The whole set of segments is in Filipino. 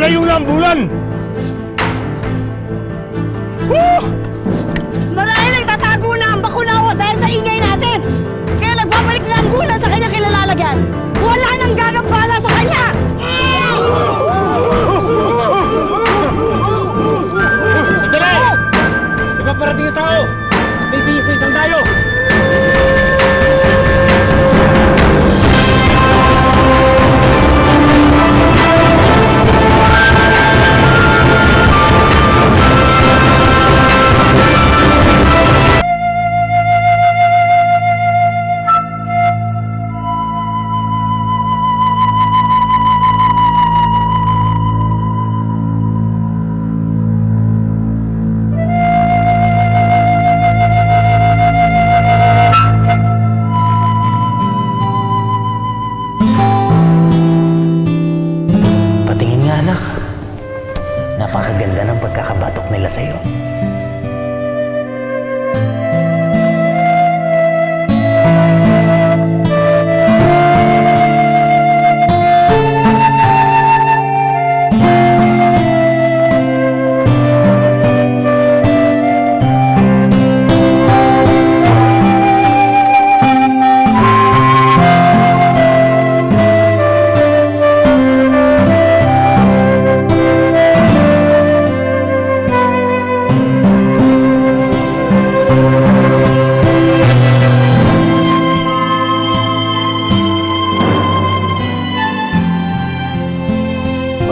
Lumalayo na ang bulan! Woo! Marahil nila sa'yo.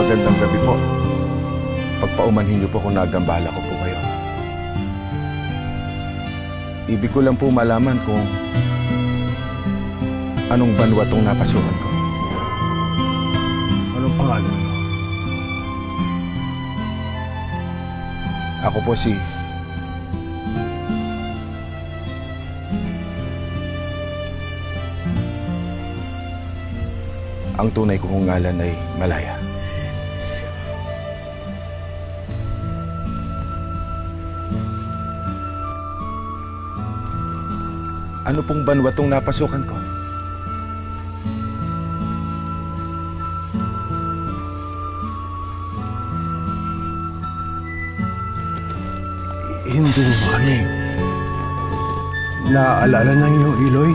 Magandang gabi po. Pagpaumanhin niyo po kung nagambala ko po kayo. Ibig ko lang po malaman kung anong banwa tong napasukan ko. Anong pangalan mo? Ako po si... Ang tunay kong ngalan ay Malaya. Ano pong banwa tong napasukan ko? Hindi mo maling. Naaalala ng iyong iloy?